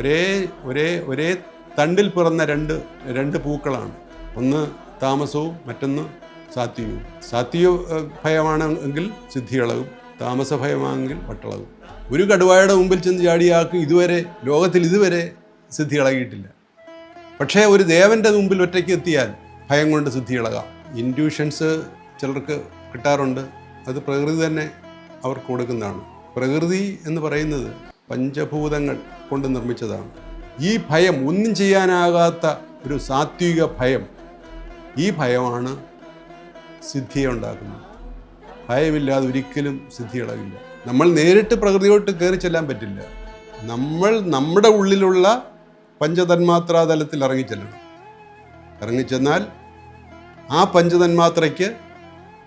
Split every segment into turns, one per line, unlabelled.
ഒരേ ഒരേ ഒരേ തണ്ടിൽ പിറന്ന രണ്ട് രണ്ട് പൂക്കളാണ്. ഒന്ന് താമസവും മറ്റൊന്ന് സാത്വികവും. സാത്വിക ഭയമാണ് എങ്കിൽ സിദ്ധികളവും താമസ ഭയമാണെങ്കിൽ വട്ടളവും. ഒരു കടുവായുടെ മുമ്പിൽ ചെന്ന് ചാടിയാൾക്ക് ഇതുവരെ ലോകത്തിൽ ഇതുവരെ സിദ്ധി ഇളകിയിട്ടില്ല പക്ഷേ ഒരു ദേവന്റെ മുമ്പിൽ ഒറ്റയ്ക്ക് എത്തിയാൽ ഭയം കൊണ്ട് സിദ്ധി ഇളകാം ഇൻഡ്യൂഷൻസ് ചിലർക്ക് കിട്ടാറുണ്ട്. അത് പ്രകൃതി തന്നെ അവർക്ക് കൊടുക്കുന്നതാണ്. പ്രകൃതി എന്ന് പറയുന്നത് പഞ്ചഭൂതങ്ങൾ കൊണ്ട് നിർമ്മിച്ചതാണ്. ഈ ഭയം ഒന്നും ചെയ്യാനാകാത്ത ഒരു സാത്വിക ഭയം. ഈ ഭയമാണ് സിദ്ധിയെ ഉണ്ടാക്കുന്നത്. ഭയമില്ലാതെ ഒരിക്കലും സിദ്ധി ഇളകില്ല നമ്മൾ നേരിട്ട് പ്രകൃതിയോട്ട് കയറി ചെല്ലാൻ പറ്റില്ല. നമ്മൾ നമ്മുടെ ഉള്ളിലുള്ള പഞ്ചതന്മാത്രാ തലത്തിൽ ഇറങ്ങിച്ചെല്ലണം. ഇറങ്ങിച്ചെന്നാൽ ആ പഞ്ചതന്മാത്രയ്ക്ക്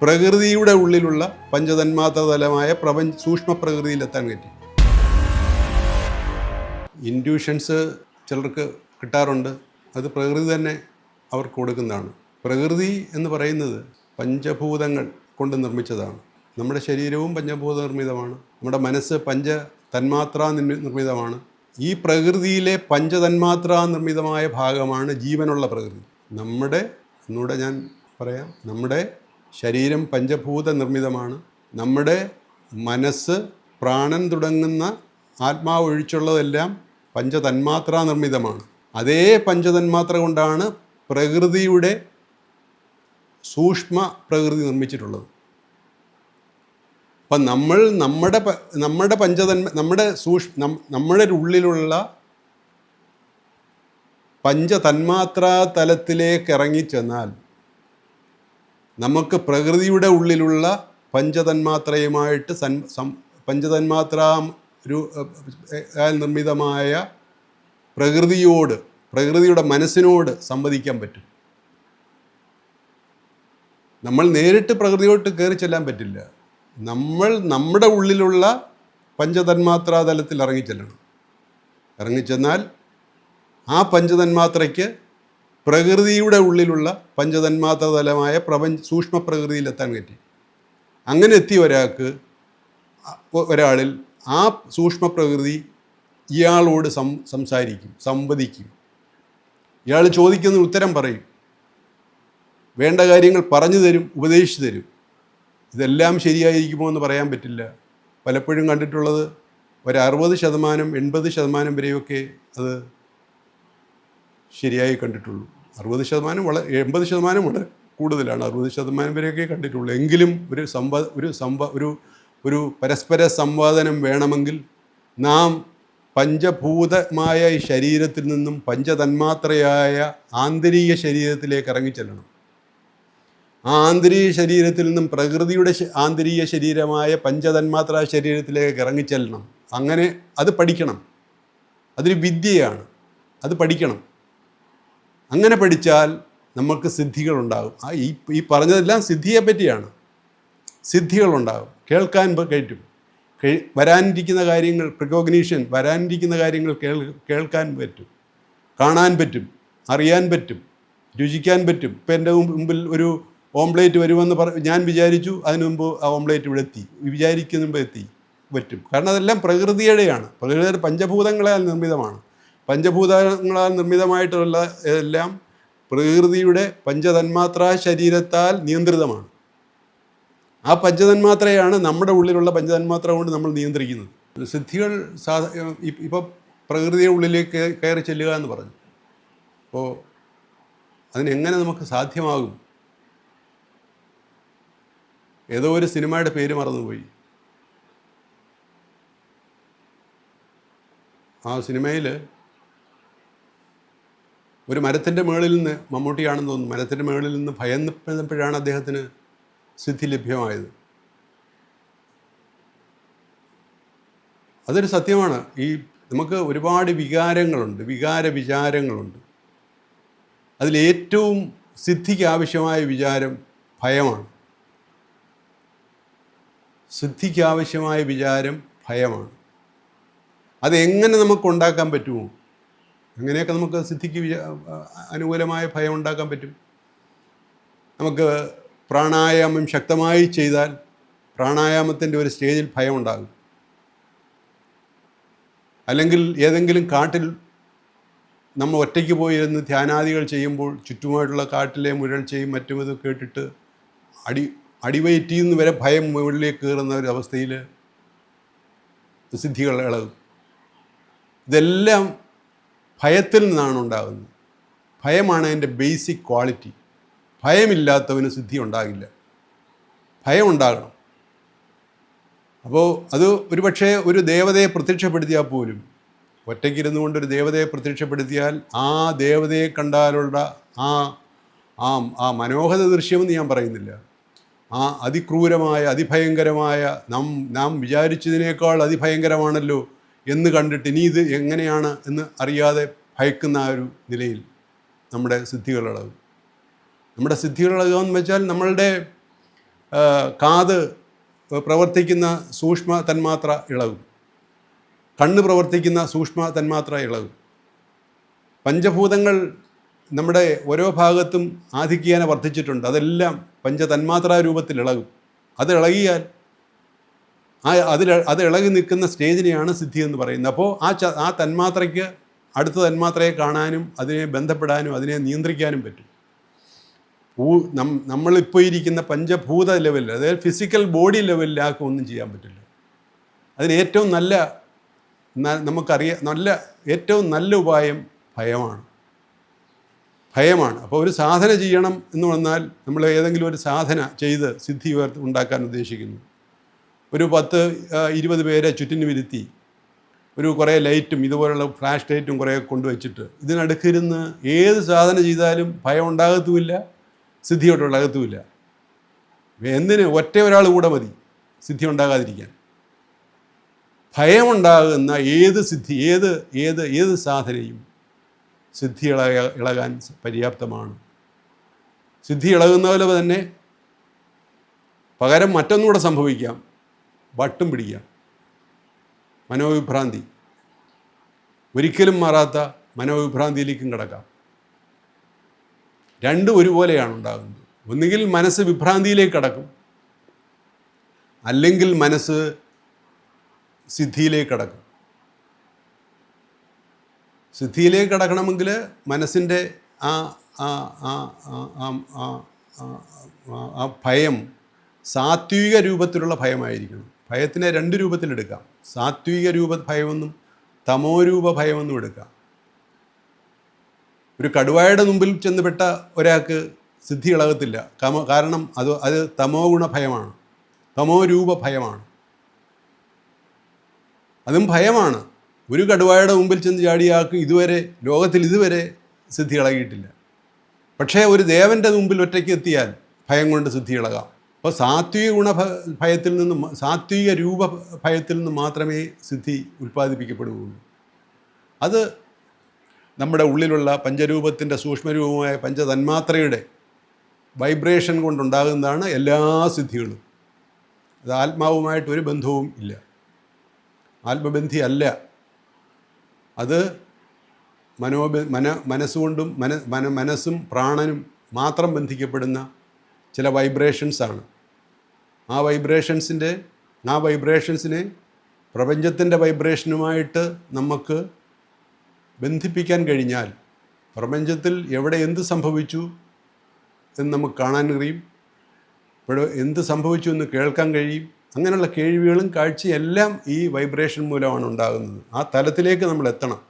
പ്രകൃതിയുടെ ഉള്ളിലുള്ള പഞ്ചതന്മാത്ര തലമായ പ്രപഞ്ച സൂക്ഷ്മ പ്രകൃതിയിലെത്താൻ പറ്റി ഇൻഡ്യൂഷൻസ് ചിലർക്ക് കിട്ടാറുണ്ട്. അത് പ്രകൃതി തന്നെ അവർക്ക് കൊടുക്കുന്നതാണ്. പ്രകൃതി എന്ന് പറയുന്നത് പഞ്ചഭൂതങ്ങൾ കൊണ്ട് നിർമ്മിച്ചതാണ്. നമ്മുടെ ശരീരവും പഞ്ചഭൂത നിർമ്മിതമാണ്. നമ്മുടെ മനസ്സ് പഞ്ച തന്മാത്രാ നിർമ്മിതമാണ്. ഈ പ്രകൃതിയിലെ പഞ്ചതന്മാത്രാ നിർമ്മിതമായ ഭാഗമാണ് ജീവനുള്ള പ്രകൃതി. നമ്മുടെ ഒന്നുകൂടെ ഞാൻ പറയാം. നമ്മുടെ ശരീരം പഞ്ചഭൂത നിർമ്മിതമാണ്. നമ്മുടെ മനസ്സ് പ്രാണൻ തുടങ്ങുന്ന ആത്മാവ് ഒഴിച്ചുള്ളതെല്ലാം പഞ്ചതന്മാത്രാ നിർമ്മിതമാണ്. അതേ പഞ്ചതന്മാത്ര കൊണ്ടാണ് പ്രകൃതിയുടെ സൂക്ഷ്മ പ്രകൃതി നിർമ്മിച്ചിട്ടുള്ളത്. അപ്പം നമ്മൾ നമ്മുടെ നമ്മുടെ പഞ്ചതന്മ നമ്മുടെ സൂക്ഷ് നമ്മുടെ ഉള്ളിലുള്ള പഞ്ചതന്മാത്രാ തലത്തിലേക്ക് ഇറങ്ങിച്ചെന്നാൽ നമുക്ക് പ്രകൃതിയുടെ ഉള്ളിലുള്ള പഞ്ചതന്മാത്രയുമായിട്ട് സൻ പഞ്ചതന്മാത്രാ നിർമ്മിതമായ പ്രകൃതിയോട് പ്രകൃതിയുടെ മനസ്സിനോട് സംവദിക്കാൻ പറ്റും. നമ്മൾ നേരിട്ട് പ്രകൃതിയോട്ട് കയറി ചെല്ലാൻ പറ്റില്ല. നമ്മൾ നമ്മുടെ ഉള്ളിലുള്ള പഞ്ചതന്മാത്രാ തലത്തിൽ ഇറങ്ങിച്ചെല്ലണം. ഇറങ്ങിച്ചെന്നാൽ ആ പഞ്ചതന്മാത്രയ്ക്ക് പ്രകൃതിയുടെ ഉള്ളിലുള്ള പഞ്ചതന്മാത്ര തലമായ പ്രപഞ്ച സൂക്ഷ്മ പ്രകൃതിയിലെത്താൻ പറ്റി. അങ്ങനെ എത്തിയ ഒരാൾക്ക് ഒരാളിൽ ആ സൂക്ഷ്മ പ്രകൃതി ഇയാളോട് സം സംസാരിക്കും സംവദിക്കും. ഇയാൾ ചോദിക്കുന്ന ഉത്തരം പറയും. വേണ്ട കാര്യങ്ങൾ പറഞ്ഞു തരും ഉപദേശിച്ചു തരും. ഇതെല്ലാം ശരിയായിരിക്കുമോ എന്ന് പറയാൻ പറ്റില്ല. പലപ്പോഴും കണ്ടിട്ടുള്ളത് ഒരു അറുപത് ശതമാനം എൺപത് ശതമാനം വരെയൊക്കെ അത് ശരിയായി കണ്ടിട്ടുള്ളൂ. അറുപത് ശതമാനം വളരെ എൺപത് ശതമാനം വളരെ കൂടുതലാണ്. അറുപത് ശതമാനം വരെയൊക്കെ കണ്ടിട്ടുള്ളൂ. എങ്കിലും ഒരു സംവ ഒരു സംവ ഒരു ഒരു പരസ്പര സംവാദനം വേണമെങ്കിൽ നാം പഞ്ചഭൂതമായ ഈ ശരീരത്തിൽ നിന്നും പഞ്ചതന്മാത്രയായ ആന്തരിക ശരീരത്തിലേക്ക് ഇറങ്ങിച്ചെല്ലണം. ആ ആന്തരിക ശരീരത്തിൽ നിന്നും പ്രകൃതിയുടെ ആന്തരിക ശരീരമായ പഞ്ചതന്മാത്ര ശരീരത്തിലേക്ക് ഇറങ്ങിച്ചെല്ലണം. അങ്ങനെ അത് പഠിക്കണം. അതൊരു വിദ്യയാണ്. അത് പഠിക്കണം. അങ്ങനെ പഠിച്ചാൽ നമുക്ക് സിദ്ധികളുണ്ടാകും. ആ ഈ പറഞ്ഞതെല്ലാം സിദ്ധിയെ പറ്റിയാണ് സിദ്ധികളുണ്ടാകും. കേൾക്കാൻ പറ്റും വരാനിരിക്കുന്ന കാര്യങ്ങൾ പ്രിക്കോഗ്നീഷൻ വരാനിരിക്കുന്ന കാര്യങ്ങൾ കേൾ കേൾക്കാൻ പറ്റും. കാണാൻ പറ്റും. അറിയാൻ പറ്റും. രുചിക്കാൻ പറ്റും. ഇപ്പം എന്റെ മുമ്പിൽ ഒരു ഓംപ്ലേറ്റ് വരുമെന്ന് പറ ഞാൻ വിചാരിച്ചു. അതിനു മുമ്പ് ആ ഓംപ്ലേറ്റ് ഇവിടെ എത്തി. വിചാരിക്കുന്ന മുമ്പ് എത്തി. പറ്റും. കാരണം അതെല്ലാം പ്രകൃതിയുടെയാണ്. പ്രകൃതിയുടെ പഞ്ചഭൂതങ്ങളാൽ നിർമ്മിതമാണ്. പഞ്ചഭൂതങ്ങളാൽ നിർമ്മിതമായിട്ടുള്ള എല്ലാം പ്രകൃതിയുടെ പഞ്ചതന്മാത്രാ ശരീരത്താൽ നിയന്ത്രിതമാണ്. ആ പഞ്ചതന്മാത്രയാണ് നമ്മുടെ ഉള്ളിലുള്ള പഞ്ചതന്മാത്ര കൊണ്ട് നമ്മൾ നിയന്ത്രിക്കുന്നത്. സിദ്ധികൾ സാധ ഇപ്പോൾ പ്രകൃതിയുടെ ഉള്ളിലേക്ക് കയറി ചെല്ലുക എന്ന് പറഞ്ഞു. അപ്പോൾ അതിനെങ്ങനെ നമുക്ക് സാധ്യമാകും? ഏതോ ഒരു സിനിമയുടെ പേര് മറന്നുപോയി. ആ സിനിമയിൽ ഒരു മരത്തിന്റെ മുകളിൽ നിന്ന് മമ്മൂട്ടിയാണെന്ന് തോന്നുന്നു. മരത്തിന്റെ മുകളിൽ നിന്ന് ഭയന്നപ്പോഴാണ് അദ്ദേഹത്തിന് സിദ്ധി ലഭ്യമായത്. അതൊരു സത്യമാണ്. ഈ നമുക്ക് ഒരുപാട് വികാരങ്ങളുണ്ട് വികാര വിചാരങ്ങളുണ്ട്. അതിലേറ്റവും സിദ്ധിക്ക് ആവശ്യമായ വിചാരം ഭയമാണ്. സിദ്ധിക്ക് ആവശ്യമായ വിചാരം ഭയമാണ്. അതെങ്ങനെ നമുക്ക് ഉണ്ടാക്കാൻ പറ്റുമോ? അങ്ങനെയൊക്കെ നമുക്ക് സിദ്ധിക്ക് അനുകൂലമായ ഭയം ഉണ്ടാക്കാൻ പറ്റും? നമുക്ക് പ്രാണായാമം ശക്തമായി ചെയ്താൽ പ്രാണായാമത്തിന്റെ ഒരു സ്റ്റേജിൽ ഭയമുണ്ടാകും. അല്ലെങ്കിൽ ഏതെങ്കിലും കാട്ടിൽ നമ്മൾ ഒറ്റയ്ക്ക് പോയിരുന്ന് ധ്യാനാദികൾ ചെയ്യുമ്പോൾ ചുറ്റുമായിട്ടുള്ള കാട്ടിലെ മുരൾച്ചയും മറ്റും ഇത് കേട്ടിട്ട് അടി അടിവയറ്റിൽ നിന്ന് വരെ ഭയം മുകളിലേക്ക് കയറുന്ന ഒരു അവസ്ഥയിൽ സിദ്ധികൾ ഇളകും. ഇതെല്ലാം ഭയത്തിൽ നിന്നാണ് ഉണ്ടാകുന്നത്. ഭയമാണ് അതിന്റെ ബേസിക് ക്വാളിറ്റി. ഭയമില്ലാത്തവന് സിദ്ധി ഉണ്ടാകില്ല. ഭയം ഉണ്ടാകണം അപ്പോൾ അത് ഒരുപക്ഷെ ഒരു ദേവതയെ പ്രത്യക്ഷപ്പെടുത്തിയാൽ പോലും ഒറ്റയ്ക്കിരുന്നു കൊണ്ട് ഒരു ദേവതയെ പ്രത്യക്ഷപ്പെടുത്തിയാൽ ആ ദേവതയെ കണ്ടാലുള്ള ആ ആ ആ മനോഹര ദൃശ്യമെന്ന് ഞാൻ പറയുന്നില്ല. ആ അതിക്രൂരമായ അതിഭയങ്കരമായ നാം നാം വിചാരിച്ചതിനേക്കാൾ അതിഭയങ്കരമാണല്ലോ എന്ന് കണ്ടിട്ട് ഇനി ഇത് എങ്ങനെയാണ് എന്ന് അറിയാതെ ഭയക്കുന്ന ആ ഒരു നിലയിൽ നമ്മുടെ സിദ്ധികൾ ഇളകും നമ്മുടെ ഇളകുക എന്ന് വെച്ചാൽ നമ്മളുടെ കാത് പ്രവർത്തിക്കുന്ന സൂക്ഷ്മ തന്മാത്ര ഇളകും. കണ്ണ് പ്രവർത്തിക്കുന്ന സൂക്ഷ്മ തന്മാത്ര ഇളകും. പഞ്ചഭൂതങ്ങൾ നമ്മുടെ ഓരോ ഭാഗത്തും ആധിക്യേന വർദ്ധിച്ചിട്ടുണ്ട്. അതെല്ലാം പഞ്ചതന്മാത്രാ രൂപത്തിൽ ഇളകും. അത് ഇളകിയാൽ ആ അതിൽ അത് ഇളകി നിൽക്കുന്ന സ്റ്റേജിനെയാണ് സിദ്ധി എന്ന് പറയുന്നത്. അപ്പോൾ ആ ആ തന്മാത്രയ്ക്ക് അടുത്ത തന്മാത്രയെ കാണാനും അതിനെ ബന്ധപ്പെടാനും അതിനെ നിയന്ത്രിക്കാനും പറ്റും. ഭൂ നം നമ്മളിപ്പോൾ ഇരിക്കുന്ന പഞ്ചഭൂത ലെവലിൽ അതായത് ഫിസിക്കൽ ബോഡി ലെവലിൽ ഒന്നും ചെയ്യാൻ പറ്റില്ല. അതിന് ഏറ്റവും നല്ല നമുക്കറിയാം നല്ല ഏറ്റവും നല്ല ഉപായം ഭയമാണ്. ഭയമാണ്. അപ്പോൾ ഒരു സാധന ചെയ്യണം എന്ന് പറഞ്ഞാൽ നമ്മൾ ഏതെങ്കിലും ഒരു സാധന ചെയ്ത് സിദ്ധി ഉയർത്ത് ഉണ്ടാക്കാൻ ഉദ്ദേശിക്കുന്നു. ഒരു പത്ത് ഇരുപത് പേരെ ചുറ്റിന് വിരുത്തി ഒരു കുറേ ലൈറ്റും ഇതുപോലുള്ള ഫ്ലാഷ് ലൈറ്റും കുറേ കൊണ്ടുവച്ചിട്ട് ഇതിനടുക്കിരുന്ന് ഏത് സാധന ചെയ്താലും ഭയം ഉണ്ടാകത്തുമില്ല. സിദ്ധിയോട്ട് അകത്തുമില്ല. എന്തിന് ഒറ്റ ഒരാൾ കൂടെ മതി സിദ്ധി ഉണ്ടാകാതിരിക്കാൻ. ഭയമുണ്ടാകുന്ന ഏത് സിദ്ധി ഏത് ഏത് ഏത് സാധനയും സിദ്ധി ഇളക ഇളകാൻ പര്യാപ്തമാണ്. സിദ്ധി ഇളകുന്ന പോലെ തന്നെ പകരം മറ്റൊന്നുകൂടെ സംഭവിക്കാം. വട്ടും പിടിക്കാം. മനോവിഭ്രാന്തി. ഒരിക്കലും മാറാത്ത മനോവിഭ്രാന്തിയിലേക്കും കിടക്കാം. രണ്ടും ഒരുപോലെയാണ് ഉണ്ടാകുന്നത്. ഒന്നുകിൽ മനസ്സ് വിഭ്രാന്തിയിലേക്ക് കടക്കും. അല്ലെങ്കിൽ മനസ്സ് സിദ്ധിയിലേക്ക് കടക്കും. സിദ്ധിയിലേക്ക് കടക്കണമെങ്കിൽ മനസ്സിന്റെ ആ ആ ആ ആ ഭയം സാത്വിക രൂപത്തിലുള്ള ഭയമായിരിക്കണം. ഭയത്തിനെ രണ്ട് രൂപത്തിലെടുക്കാം സാത്വിക രൂപ ഭയമെന്നും തമോരൂപ ഭയമെന്നും എടുക്കാം. ഒരു കടുവായുടെ മുമ്പിൽ ചെന്നുപെട്ട ഒരാൾക്ക് സിദ്ധി ഇളകത്തില്ല. കമ കാരണം അത് അത് തമോ ഗുണ ഭയമാണ് തമോ രൂപ ഭയമാണ്. അതും ഭയമാണ്. ഒരു കടുവായുടെ മുമ്പിൽ ചെന്ന് ചാടിയ ആൾക്ക് ഇതുവരെ ലോകത്തിൽ ഇതുവരെ സിദ്ധി ഇളകിയിട്ടില്ല. പക്ഷേ ഒരു ദേവന്റെ മുമ്പിൽ ഒറ്റയ്ക്ക് എത്തിയാൽ ഭയം കൊണ്ട് സിദ്ധി ഇളകാം. അപ്പോൾ സാത്വിക ഗുണ ഭയത്തിൽ നിന്നും സാത്വിക രൂപ ഭയത്തിൽ നിന്നും മാത്രമേ സിദ്ധി ഉൽപ്പാദിപ്പിക്കപ്പെടുകയുള്ളൂ. അത് നമ്മുടെ ഉള്ളിലുള്ള പഞ്ചരൂപത്തിന്റെ സൂക്ഷ്മരൂപമായ പഞ്ചതന്മാത്രയുടെ വൈബ്രേഷൻ കൊണ്ടുണ്ടാകുന്നതാണ് എല്ലാ സിദ്ധികളും. അത് ആത്മാവുമായിട്ട് ഒരു ബന്ധവും ഇല്ല. ആത്മബന്ധി അല്ല. അത് മനോബ മന മനസ്സുകൊണ്ടും മന മന മനസ്സും പ്രാണനും മാത്രം ബന്ധിക്കപ്പെടുന്ന ചില വൈബ്രേഷൻസാണ് ആ വൈബ്രേഷൻസിന്റെ ആ വൈബ്രേഷൻസിനെ പ്രപഞ്ചത്തിന്റെ വൈബ്രേഷനുമായിട്ട് നമുക്ക് ബന്ധിപ്പിക്കാൻ കഴിഞ്ഞാൽ പ്രപഞ്ചത്തിൽ എവിടെ എന്ത് സംഭവിച്ചു എന്ന് നമുക്ക് കാണാൻ കഴിയും. ഇവിടെ എന്ത് സംഭവിച്ചു എന്ന് കേൾക്കാൻ കഴിയും. അങ്ങനെയുള്ള കേൾവികളും കാഴ്ചയും എല്ലാം ഈ വൈബ്രേഷൻ മൂലമാണ് ഉണ്ടാകുന്നത്. ആ തലത്തിലേക്ക് നമ്മൾ എത്തണം.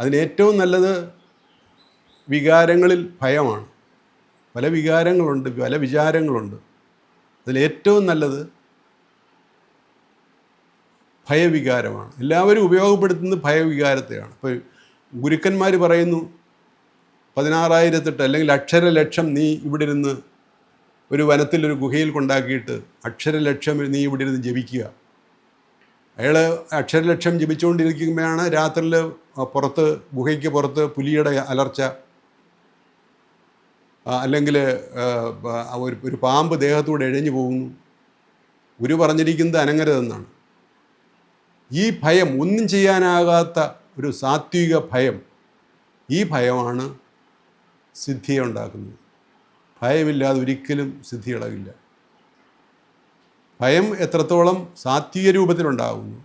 അതിലേറ്റവും നല്ലത് വികാരങ്ങളിൽ ഭയമാണ്. പല വികാരങ്ങളുണ്ട് പല വിചാരങ്ങളുണ്ട്. അതിലേറ്റവും നല്ലത് ഭയവികാരമാണ്. എല്ലാവരും ഉപയോഗപ്പെടുത്തുന്നത് ഭയവികാരത്തെയാണ്. ഇപ്പോൾ ഗുരുക്കന്മാർ പറയുന്നു പതിനാറായിരത്തെട്ട് അല്ലെങ്കിൽ അക്ഷരലക്ഷം നീ ഇവിടെ ഇരുന്ന് ഒരു വനത്തിൽ ഒരു ഗുഹയിൽ കൊണ്ടാക്കിയിട്ട് അക്ഷരലക്ഷം നീ ഇവിടെ ഇരുന്ന് ജപിക്കുക. അയാൾ അക്ഷരലക്ഷം ജപിച്ചുകൊണ്ടിരിക്കുമ്പോഴാണ് രാത്രിയിൽ പുറത്ത് ഗുഹയ്ക്ക് പുറത്ത് പുലിയുടെ അലർച്ച. അല്ലെങ്കിൽ ഒരു പാമ്പ് ദേഹത്തൂടെ എഴഞ്ഞു പോകുന്നു. ഗുരു പറഞ്ഞിരിക്കുന്നത് അനങ്ങരുതെന്നാണ്. ഈ ഭയം ഒന്നും ചെയ്യാനാകാത്ത ഒരു സാത്വിക ഭയം ഈ ഭയമാണ് സിദ്ധിയെ ഉണ്ടാക്കുന്നത്. ഭയമില്ലാതെ ഒരിക്കലും സിദ്ധി ഭയം എത്രത്തോളം സാത്വിക രൂപത്തിലുണ്ടാകുന്നു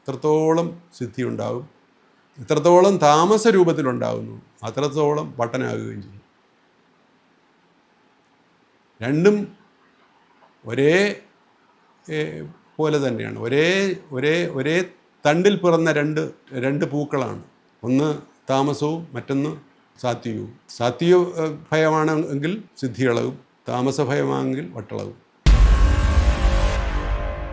എത്രത്തോളം സിദ്ധി ഉണ്ടാകും എത്രത്തോളം താമസ രൂപത്തിലുണ്ടാകുന്നു അത്രത്തോളം പട്ടനാകുകയും ചെയ്യും. രണ്ടും ഒരേ പോലെ തന്നെയാണ്. ഒരേ ഒരേ ഒരേ തണ്ടിൽ പിറന്ന രണ്ട് രണ്ട് പൂക്കളാണ്. ഒന്ന് താമസവും മറ്റൊന്ന് സാത്വികവും. സാത്വിക ഭയമാണെങ്കിൽ ഭയമാണ് എങ്കിൽ സിദ്ധികളവും താമസ ഭയമാണെങ്കിൽ വട്ടളവും.